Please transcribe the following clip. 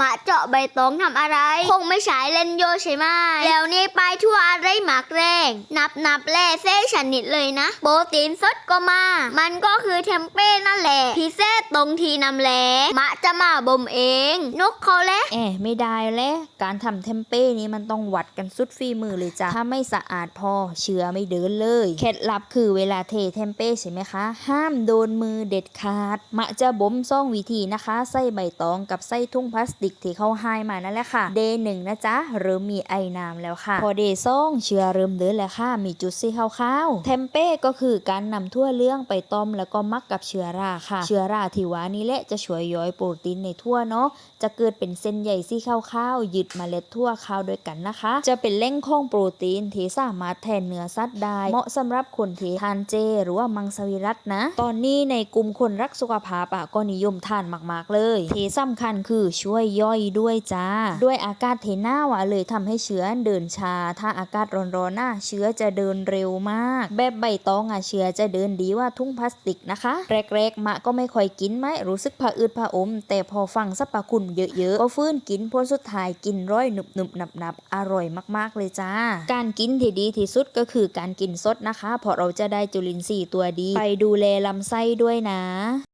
มาเจาะใบตองทำอะไร คงไม่ใช้เล่นโยใช่ไหมแล้วนี่ไปทั่วอะไรหมากแรง นับนับแล่เส้ชนิดเลยนะ โปรตีนสดก็มา มันก็คือเทมเป้นั่นแหละพิเศษตรงที่นำแหลมะจะมาบ่มเอง นกเขาแหละแอะไม่ได้แล้วการทำเทมเป้นี้มันต้องวัดกันสุดฝีมือเลยจ้ะถ้าไม่สะอาดพอเชื้อไม่เดินเลย เคล็ดลับคือเวลาเทเทมเป้ใช่ไหมคะ ห้ามโดนมือเด็ดขาดมะจะบ่มซ่องวิธีนะคะ ใส่ใบตองกับใส่ทุ่งพลาสติกที่เขาให้มานั่นแหละค่ะเดย์หนึ่งนะจ๊ะเริ่มมีไอน้ำแล้วค่ะ พอเดย์ซ่องเชื้อเริ่มเดินแล้วค่ะ มีจุดสีขาวๆเทมเป้ก็คือการนำทั่วเรื่องไปต้มแล้วก็มักกับเชื้อราค่ะ เชื้อราที่ว่านี้แหละจะช่วยย่อยโปรตีนในทั่วเนาะจะเกิดเป็นเส้นใหญ่สีขาวๆยึดเมล็ดทั่วข้าวด้วยกันนะคะ จะเป็นแหล่งของโปรตีนที่สามารถแทนเนื้อสัตว์ได้ เหมาะสำหรับคนที่ทานเจ หรือว่ามังสวิรัตนะ ตอนนี้ในกลุ่มคนรักสุขภาพอะก็นิยมทานมากๆเลย ที่สำคัญคือช่วยย่อยด้วยจ้า ด้วยอากาศเทหน้าวอะเลยทำให้เชื้อเดินชา ถ้าอากาศร้อนๆน่ะเชื้อจะเดินเร็วมาก แบบใบตองอะเชื้อจะเดินดีว่าทุ่งพลาสติกนะคะ แรกๆมะก็ไม่ค่อยกินไหมรู้สึกผะอืดผะอม แต่พอฟังสรรพคุณเยอะๆก็ฟื้นกินผลสุดท้ายกินร้อยหนุบหนุบหนับหนับๆอร่อยมากๆเลยจ้า การกินที่ดีที่สุดก็คือการกินสดนะคะเพราะเราจะได้จุลินทรีย์ตัวดี ไปดูแลลำไส้ด้วยนะ